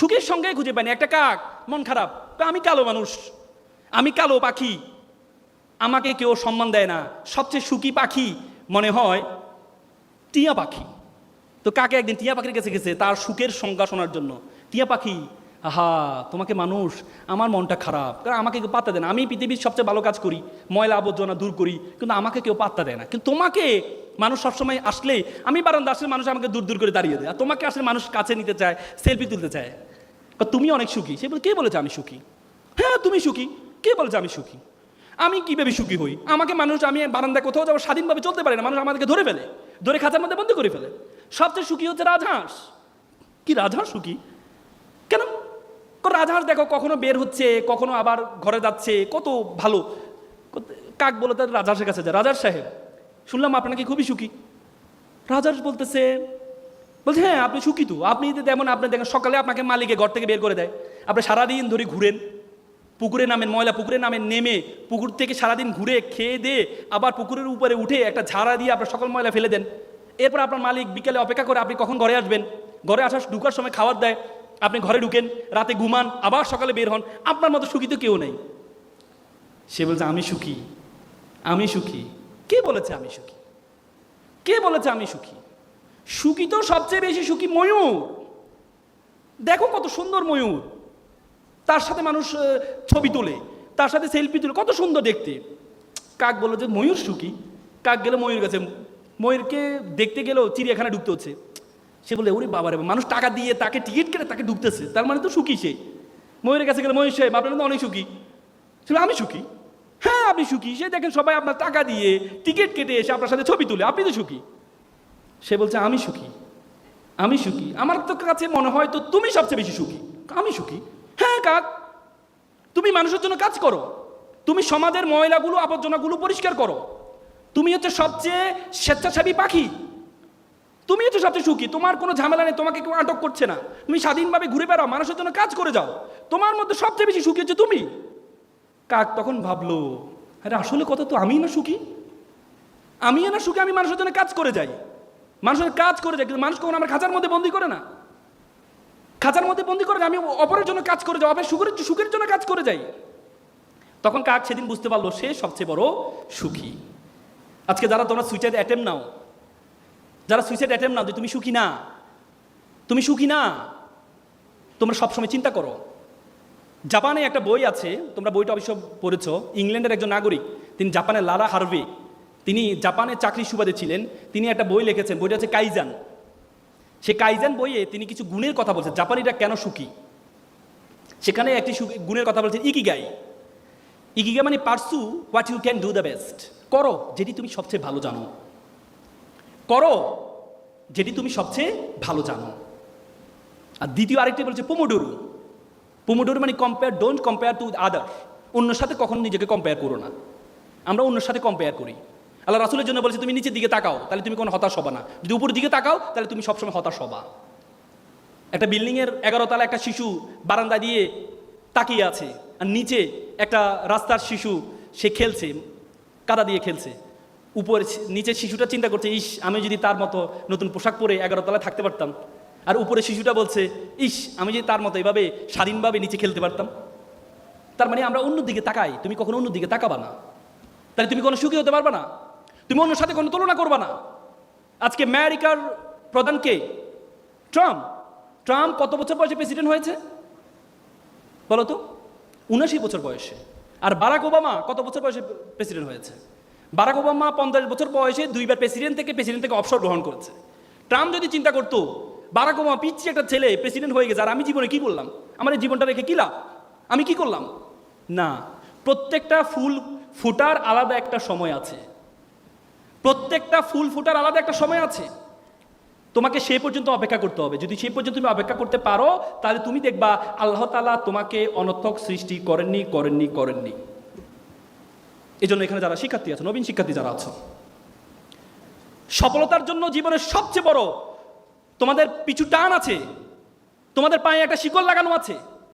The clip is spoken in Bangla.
সুখের সঙ্গে খুঁজে পাইনি। একটা কাক, মন খারাপ। আমি কালো মানুষ। আমি কালো পাখি। আমাকে কেউ সম্মান দেয় না। সবচেয়ে সুখী পাখি মনে হয় টিয়া পাখি। তো কাকে একদিন টিয়া পাখির কাছে গেছে তার সুখের সংজ্ঞা শোনার জন্য? টিয়া পাখি, আহা, তোমাকে মানুষ, আমার মনটা খারাপ। কারণ আমাকে কেউ পাত্তা দেয় না। আমি পৃথিবীর সবচেয়ে ভালো কাজ করি, ময়লা আবর্জনা দূর করি, কিন্তু আমাকে কেউ পাত্তা দেয় না। কিন্তু তোমাকে মানুষ সবসময় আসলে আমি বারান্দা আসলে মানুষ আমাকে দূর দূর করে দাঁড়িয়ে দেয়। আর তোমাকে আসলে মানুষ কাছে নিতে চায়, সেলফি তুলতে চায়। বা তুমি অনেক সুখী? সে বলে, কে বলেছে আমি সুখী? হ্যাঁ তুমি সুখী। কে বলেছে আমি সুখী? আমি কীভাবে সুখী হই? আমাকে মানুষ, আমি বারান্দায় কোথাও যাব স্বাধীনভাবে চলতে পারে না। মানুষ আমাদেরকে ধরে ফেলে, ধরে খাঁচার মধ্যে বন্দি করে ফেলে। সবচেয়ে সুখী হচ্ছে রাজহাঁস। কি, রাজহাঁস সুখী? কেন? রাজহাঁস দেখো, কখনো বের হচ্ছে, কখনো আবার ঘরে যাচ্ছে। কত ভালো। কাক বলে তার রাজহাঁসের কাছে যায়। রাজার সাহেব, শুনলাম আপনাকে খুবই সুখী। রাজহাঁস বলতেছে বলছে হ্যাঁ আপনি সুখী তো। আপনি যেমন আপনি দেখেন, সকালে আপনাকে মালিকে ঘর থেকে বের করে দেয়। আপনি সারাদিন ধরে ঘুরেন, পুকুরে নামেন, ময়লা পুকুরে নামেন, নেমে পুকুর থেকে সারাদিন ঘুরে, খেয়ে দিয়ে আবার পুকুরের উপরে উঠে একটা ঝাড়া দিয়ে আপনার সকল ময়লা ফেলে দেন। এরপর আপনার মালিক বিকেলে অপেক্ষা করে, আপনি কখন ঘরে আসবেন? ঘরে আসার ঢুকার সময় খাবার দেয়, আপনি ঘরে ঢুকেন, রাতে ঘুমান, আবার সকালে বের হন। আপনার মতো সুখী তো কেউ নেই। সে বলছে, আমি সুখী। আমি সুখী। কে বলেছে, আমি সুখী কে বলেছে, আমি সুখী সুখী তো সবচেয়ে বেশি সুখী ময়ূর। দেখো কত সুন্দর ময়ূর। তার সাথে মানুষ ছবি তোলে, তার সাথে সেলফি তোলে, কত সুন্দর দেখতে। কাক বলল যে, ময়ূর সুখী? কাক গেলে ময়ূর কাছে। ময়ূরকে দেখতে গেলেও চিড়িয়াখানা ঢুকতে হচ্ছে। সে বলে ওরে বাবা রে মানুষ টাকা দিয়ে তাকে টিকিট কেটে তাকে ঢুকতেছে। তার মানে তো সুখী সে। ময়ূরের কাছে গেলে, ময়ূর সাহেব, আপনার তো অনেক সুখী। সে আমি সুখী? হ্যাঁ আপনি সুখী। সে দেখেন সবাই আপনার টাকা দিয়ে টিকিট কেটে এসে আপনার সাথে ছবি তুলে, আপনি তো সুখী। সে বলছে, আমি সুখী। আমি সুখী। আমার তো কাছে মনে হয় তো তুমি সবচেয়ে বেশি সুখী। আমি সুখী। হ্যাঁ কাক। তুমি মানুষের জন্য কাজ করো। তুমি সমাজের ময়লাগুলো, আবর্জনাগুলো পরিষ্কার করো। তুমি হচ্ছে সবচেয়ে স্বেচ্ছাসেবী পাখি। তুমি হচ্ছে সবচেয়ে সুখী। তোমার কোনো ঝামেলা নেই, তোমাকে কেউ আটক করছে না। তুমি স্বাধীনভাবে ঘুরে বেড়াও, মানুষের জন্য কাজ করে যাও। তোমার মধ্যে সবচেয়ে বেশি সুখী হচ্ছে তুমি। কাক তখন ভাবলো, আরে, আসলে কথা তো আমিই না সুখী? আমি না সুখী, আমি মানুষের জন্য কাজ করে যাই। মানুষের কাজ করে যায়, কিন্তু মানুষ কখন আমার খাঁচার মধ্যে বন্দি করে না। খাঁচার মধ্যে বন্দি করে আমি অপরের জন্য কাজ করে যাই অপরের সুখের সুখের জন্য কাজ করে যাই। তখন কাক সেদিন বুঝতে পারল, সে সবচেয়ে বড় সুখী। আজকে যারা তোমরা সুইসাইড অ্যাটেম্প নাও, যারা সুইসাইড অ্যাটেম্প নাও যে তুমি সুখী না, তুমি সুখী না, তোমরা সবসময় চিন্তা করো। জাপানে একটা বই আছে, তোমরা বইটা অবশ্য পড়েছ, ইংল্যান্ডের একজন নাগরিক, তিনি জাপানের লারা হার্ভে। তিনি জাপানে চাকরি সুবাদে ছিলেন, তিনি একটা বই লিখেছেন, বইটা হচ্ছে কাইজান। সে কাইজান বইয়ে তিনি কিছু গুণের কথা বলছেন, জাপানিরা কেন সুখী? সেখানে একটি গুণের কথা বলছেন, ইকিগাই। ইকিগাই মানে pursue what you can do the best. করো যেটি তুমি সবচেয়ে ভালো জানো। করো যেটি তুমি সবচেয়ে ভালো জানো। আর দ্বিতীয় আরেকটি বলছে পোমোডোরু। পোমোডোরু মানে compare don't compare to other অন্যর সাথে কখনো নিজেকে কম্পেয়ার করো না। আমরা অন্যর সাথে কম্পেয়ার করি। আল্লাহ রাসুলের জন্য বলছে, তুমি নিচের দিকে তাকাও, তাহলে তুমি কোনো হতাশ হবা না। যদি উপর দিকে তাকাও, তাহলে তুমি সবসময় হতাশ হবা। একটা বিল্ডিংয়ের এগারো তলা একটা শিশু বারান্দা দিয়ে তাকিয়ে আছে, আর নিচে একটা রাস্তার শিশু, সে খেলছে, কাদা দিয়ে খেলছে। উপরে নিচের শিশুটা চিন্তা করছে, ইস, আমি যদি তার মতো নতুন পোশাক পরে এগারো তলায় থাকতে পারতাম। আর উপরে শিশুটা বলছে, ইস, আমি যদি তার মতো এভাবে স্বাধীনভাবে নিচে খেলতে পারতাম। তার মানে আমরা অন্য দিকে তাকাই, তুমি কখনো অন্য দিকে তাকাবা না। তাহলে তুমি কোনো সুখী হতে পারবা না। তুমি অন্যর সাথে কোনো তুলনা করবা না। আজকে আমেরিকার প্রধান কে? ট্রাম্প। ট্রাম্প কত বছর বয়সে প্রেসিডেন্ট হয়েছে? বলো তো উনাশি বছর বয়সে। আর বারাক ওবামা কত বছর বয়সে প্রেসিডেন্ট হয়েছে? বারাক ওবামা পঞ্চাশ বছর বয়সে দুইবার প্রেসিডেন্ট থেকে প্রেসিডেন্ট থেকে অবসর গ্রহণ করেছে। ট্রাম্প যদি চিন্তা করতো, বারাক ওবামা পিচ্ছি একটা ছেলে প্রেসিডেন্ট হয়ে গেছে, আর আমি জীবনে কি করলাম আমার এই জীবনটা রেখে কি লাভ? আমি কি করলাম? না, প্রত্যেকটা ফুল ফুটার আলাদা একটা সময় আছে। প্রত্যেকটা ফুল ফুটার আলাদা একটা সময় আছে। তোমাকে সেই পর্যন্ত অপেক্ষা করতে হবে। যদি সে পর্যন্ত তুমি অপেক্ষা করতে পারো, তাহলে তুমি দেখবা আল্লাহ তালা তোমাকে অনর্থক সৃষ্টি করেননি করেননি করেননি। এই জন্য এখানে যারা শিক্ষার্থী আছে, নবীন শিক্ষার্থী যারা আছো, সফলতার জন্য জীবনের সবচেয়ে বড় তোমাদের পিছু টান আছে, তোমাদের পায়ে একটা শিকল লাগানো আছে।